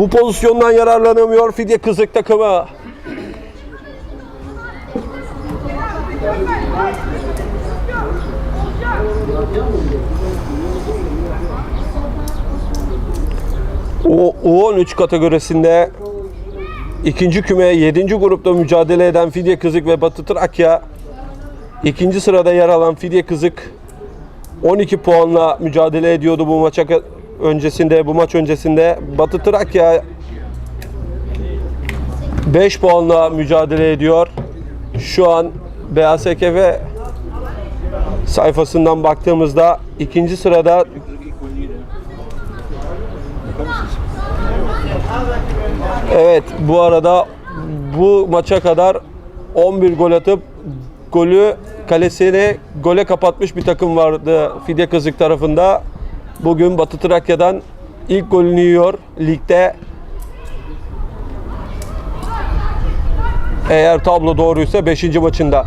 Bu pozisyondan yararlanamıyor Fidye Kızık takımı. O U13 kategorisinde ikinci küme 7. grupta mücadele eden Fidye Kızık ve Batı Trakya ikinci sırada yer alan Fidye Kızık 12 puanla mücadele ediyordu bu maça öncesinde bu maç öncesinde Batı Trakya 5 puanla mücadele ediyor. Şu an BASKF sayfasından baktığımızda ikinci sırada Evet bu arada bu maça kadar 11 gol atıp golü kalesini gole kapatmış bir takım vardı Fidye Kızık tarafında. Bugün Batı Trakya'dan ilk golünü yiyor ligde. Eğer tablo doğruysa 5. maçında.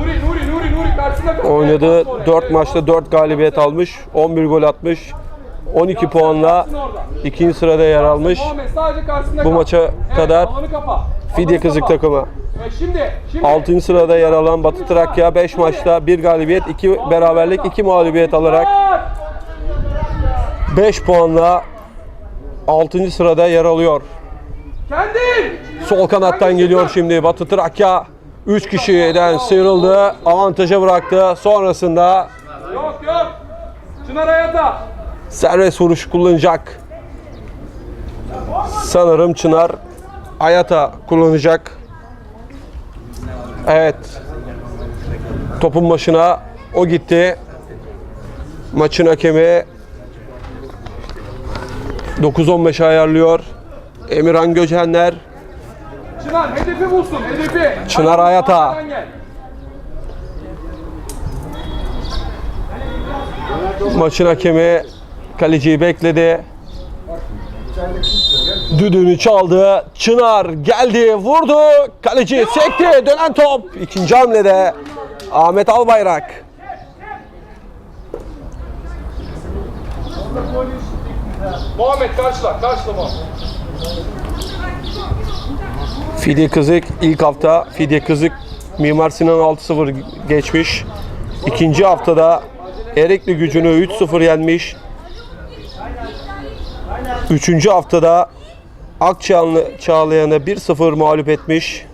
Nuri, Nuri, Nuri, Nuri karşısında kal. Oynadığı Evet, bas oraya. 4 Evet, maçta 4 galibiyet almış. 11 gol atmış. 12 puanla ikinci sırada yer almış. Bu maça kadar. Fidye Kızık takımı. Evet, şimdi, şimdi. 6. sırada yer alan Batı Trakya 5 maçta 1 galibiyet, 2 beraberlik, 2 mağlubiyet alarak 5 puanla 6. sırada yer alıyor. Kendin. Sol kanattan geliyor şimdi Batı Trakya. 3 kişiden sıyrıldı, avantaja bıraktı. Sonrasında Yok yok. Çınar Hayata. serbest vuruş kullanacak. Sanırım Çınar Ayata kullanacak. Evet. Topun başına o gitti. Maçın hakemi 9-15 ayarlıyor. Emirhan Göcenler Çınar hedefi bulsun, hedefi. Çınar Hayata. maçın hakemi kaleciyi bekledi. Düdüğünü çaldı. Çınar geldi, vurdu. Kaleci sekti. Dönen top. İkinci hamlede Ahmet Albayrak. Muhammed karşıla, karşıla Muhammed. Fidye Kızık ilk hafta Fidye Kızık Mimar Sinan 6-0 geçmiş. İkinci haftada Erikli gücünü 3-0 yenmiş. Üçüncü haftada Akçağlı Çağlayan'ı 1-0 mağlup etmiş.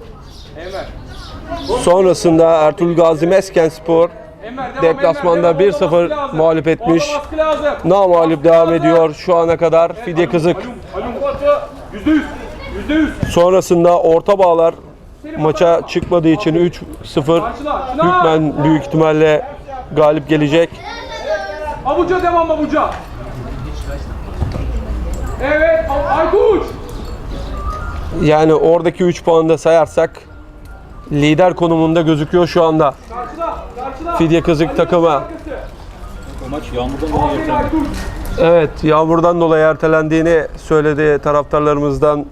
Sonrasında Ertuğrul Gazi Meskenspor Enver devam, Deplasmanda Enver, devam. 1-0 Orada baskı lazım. mağlup etmiş. Lazım. namağlup devam ediyor şu ana kadar Fidye Kızık. Sonrasında orta bağlar maça çıkmadığı için 3-0 Karşıla. Çınar. hükmen büyük ihtimalle galip gelecek. Abuca devam Abuca. Evet Aykuç. Yani oradaki 3 puanı da sayarsak lider konumunda gözüküyor şu anda. Fidye Kızık takımı. O maç yağmurdan dolayı ertelendi. Evet yağmurdan dolayı ertelendiğini söyledi taraftarlarımızdan.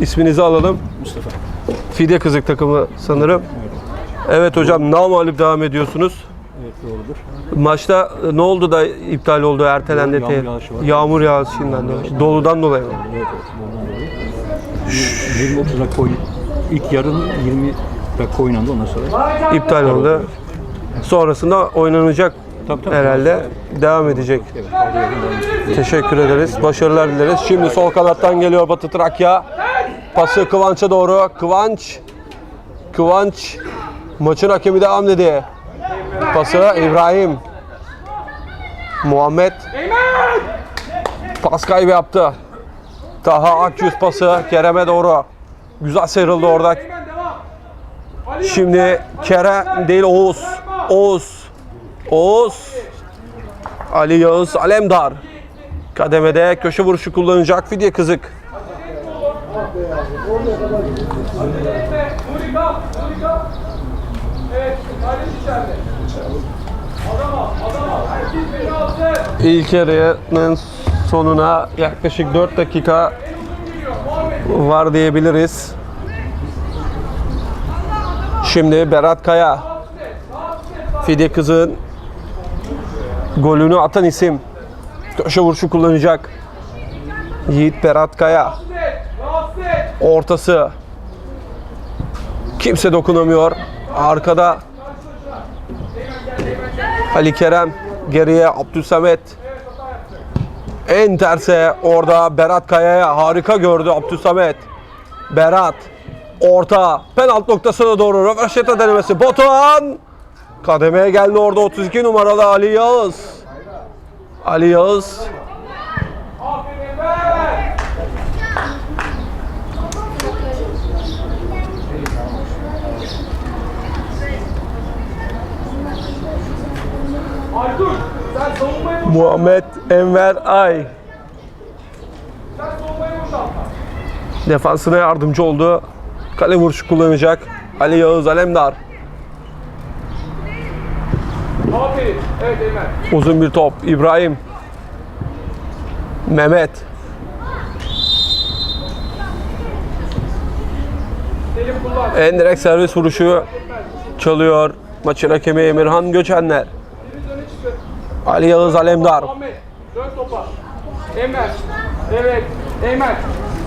İsminizi alalım. Mustafa. Fidye Kızık takımı sanırım. Evet hocam namağlup devam ediyorsunuz. Evet doğrudur. Maçta ne oldu da iptal oldu, ertelendi? Yağmur yağışı var. Yağmur yağışından dolayı. Doludan dolayı mı? Evet evet. Ondan dolayı. 20 dakika. İlk yarın 20 dakika oynandı ondan sonra. İptal oldu. Sonrasında oynanacak Tabii, tabii. herhalde. Devam edecek. Devam. Teşekkür ederiz. Başarılar dileriz. Şimdi sol kanattan geliyor Batı Trakya. Pası Kıvanç'a doğru. Kıvanç. Kıvanç. Maçın hakemi de hamledi. Pası İbrahim. Muhammed. Pas kaybı yaptı. Taha Akyüz pası Kerem'e doğru. Güzel sıyrıldı orada. Şimdi Kerem değil Oğuz. Oğuz. Oğuz. Ali Yağız Alemdar. Kademede köşe vuruşu kullanacak Fidye Kızık. İlk yarının sonuna yaklaşık 4 dakika var diyebiliriz. Şimdi Berat Kaya. Fidye Kızık'ın golünü atan isim. Köşe vuruşu kullanacak. Yiğit Berat Kaya. Ortası. Kimse dokunamıyor. Arkada Ali Kerem. Geriye Abdülsamet. En terse orada Berat Kaya'ya harika gördü Abdülsamet. Berat. Orta. Penaltı noktasına doğru. Röveşata denemesi. Batuhan. Kademeye geldi orada 32 numaralı Ali Yağız. Ali Yağız. Muhammed Enver Ay. Defansına yardımcı oldu. Kale vuruşu kullanacak. Ali Yağız Alemdar. Evet Eymen. Uzun bir top. İbrahim. Mehmet. En servis vuruşu çalıyor. Maçın hakemi Emirhan Göçenler. Ali Yağız Alemdar. Dön topa. Eymen. Evet. Eymen.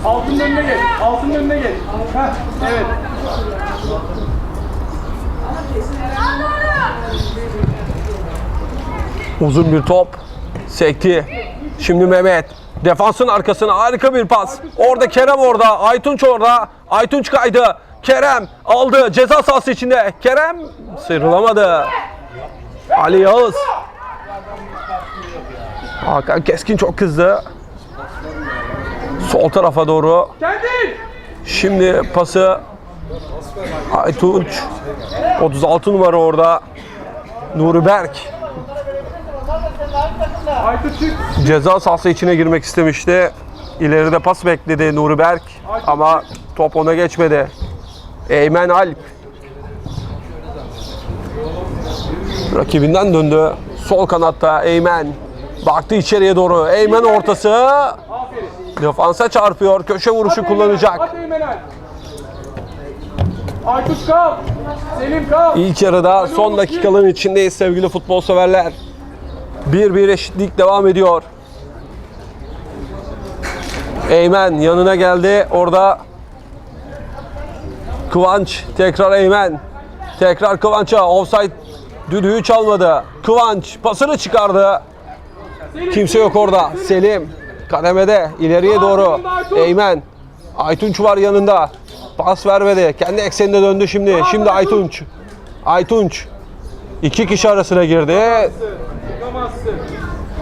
Altının önüne geç. Altının önüne geç. Heh. Evet. Uzun bir top. Sekti. Şimdi Mehmet. Defansın arkasına harika bir pas. Orada Kerem orada. Aytunç orada. Aytunç kaydı. Kerem aldı. Ceza sahası içinde. Kerem sıyrılamadı. Ali Yağız. Hakan Keskin çok kızdı. Sol tarafa doğru. Şimdi pası Aytunç 36 numara orada. Nuri Berk ceza sahası içine girmek istemişti. İleride pas bekledi Nuri Berk ama top ona geçmedi. Eymen Alp rakibinden döndü. Sol kanatta Eymen baktı içeriye doğru. Eymen ortası. Defansa çarpıyor. Köşe vuruşu kullanacak. At Eymen Alp. Aykut kal. Selim kal. İlk yarıda son dakikaların içindeyiz sevgili futbol severler. 1-1 eşitlik devam ediyor. Eymen yanına geldi. Orada Kıvanç tekrar Eymen. Tekrar Kıvanç'a offside düdüğü çalmadı. Kıvanç pasını çıkardı. Kimse yok orada. Selim kademede ileriye doğru. Eymen. Aytunç var yanında. Pas vermedi. Kendi eksenine döndü şimdi. Şimdi Aytunç. Aytunç. İki kişi arasına girdi.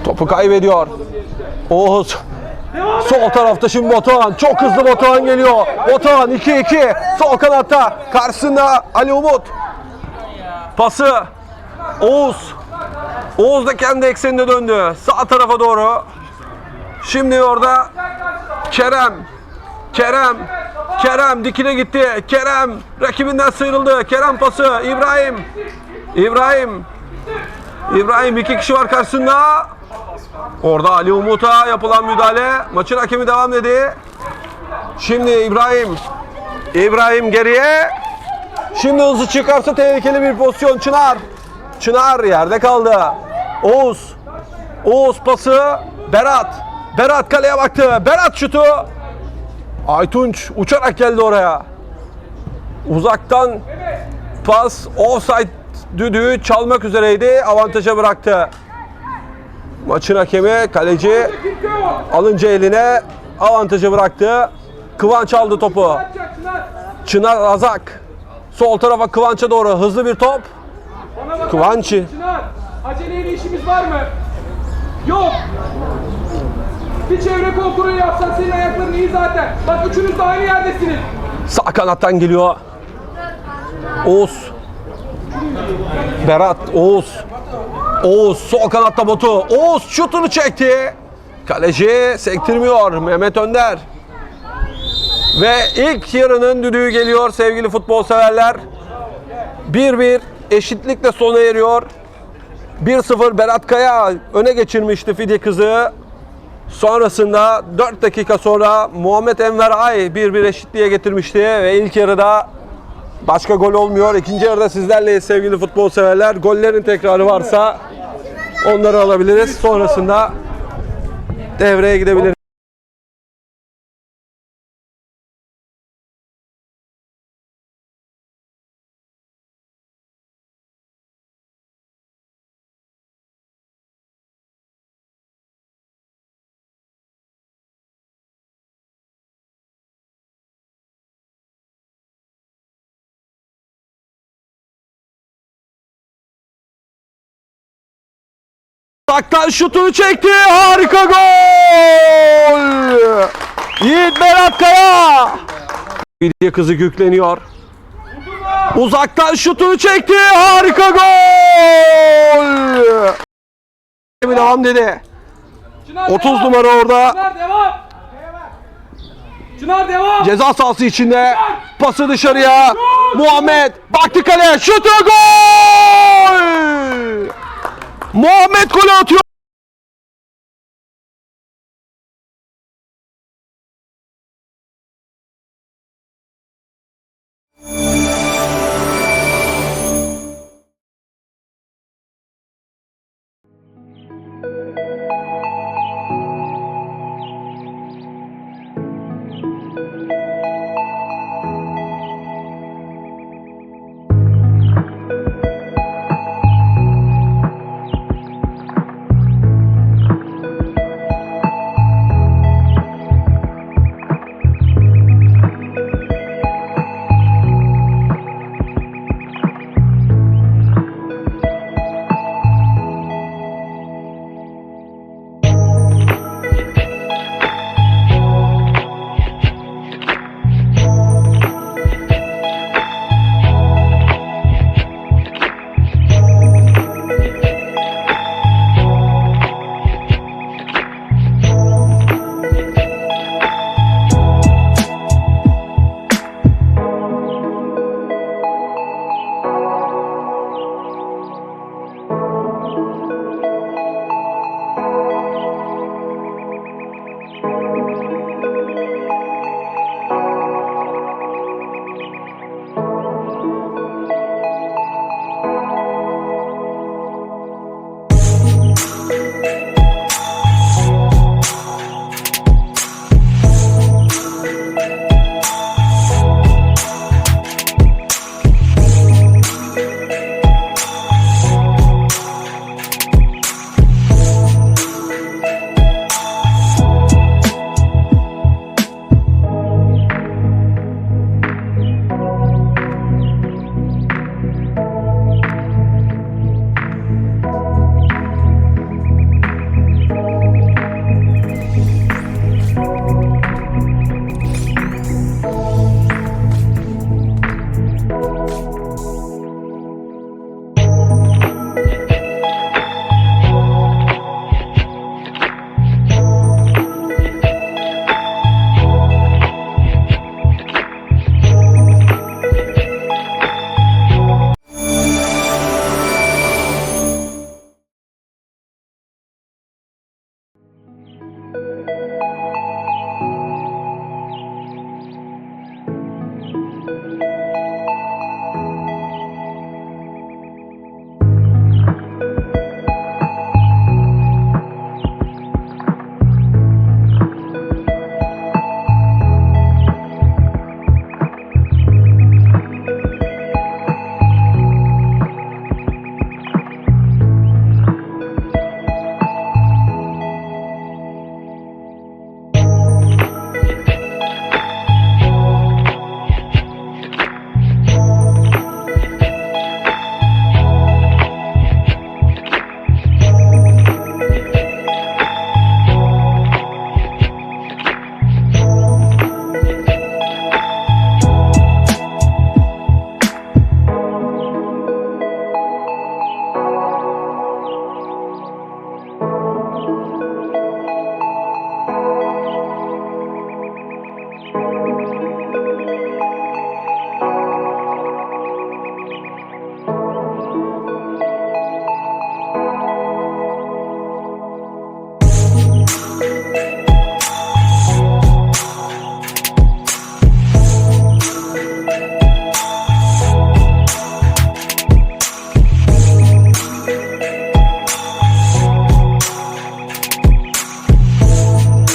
Topu kaybediyor. Oğuz. Sol tarafta şimdi Batuhan. Çok hızlı Batuhan geliyor. Batuhan 2-2. Sol kanatta. Karşısında Ali Umut. Pası. Oğuz. Oğuz da kendi eksenine döndü. Sağ tarafa doğru. Şimdi orada Kerem. Kerem. Kerem dikine gitti. Kerem rakibinden sıyrıldı. Kerem pası. İbrahim. İbrahim. İbrahim iki kişi var karşısında. Orada Ali Umut'a yapılan müdahale. Maçın hakemi devam dedi. Şimdi İbrahim. İbrahim geriye. Şimdi hızlı çıkarsa tehlikeli bir pozisyon. Çınar. Çınar yerde kaldı. Oğuz. Oğuz pası. Berat. Berat kaleye baktı. Berat şutu. Aytunç uçarak geldi oraya. Uzaktan pas offside düdüğü çalmak üzereydi. Avantaja bıraktı. Maçın hakemi kaleci alınca eline avantajı bıraktı. Kıvanç aldı topu. Çınar. Azak. Sol tarafa Kıvanç'a doğru hızlı bir top. Bana bak. Kıvanç. Çınar. Aceleyle işimiz var mı? Yok. Bir çevre kontrolü yapsan senin ayakların iyi zaten. Bak üçünüz de aynı yerdesiniz. Sağ kanattan geliyor. Oğuz. Berat, Oğuz. Oğuz sol kanatta botu. Oğuz şutunu çekti. Kaleci sektirmiyor. Mehmet Önder. Ve ilk yarının düdüğü geliyor sevgili futbol severler. 1-1 eşitlikle sona eriyor. 1-0 Berat Kaya öne geçirmişti Fidye kızı. Sonrasında 4 dakika sonra Muhammed Enver Ay 1-1 eşitliğe getirmişti ve ilk yarıda başka gol olmuyor. İkinci yarıda sizlerle sevgili futbol severler. Gollerin tekrarı varsa onları alabiliriz. Sonrasında devreye gidebiliriz. Uzaktan şutunu çekti. Harika gol. Yiğit Berat Kaya. Fidye kızı yükleniyor. Uzaktan şutunu çekti. Harika gol. Devam dedi. Çınar 30 devam. numara orada. Çınar devam. Ceza sahası içinde. Pası dışarıya. Muhammed baktı kaleye. Şutu gol. Muhammed golü atıyor.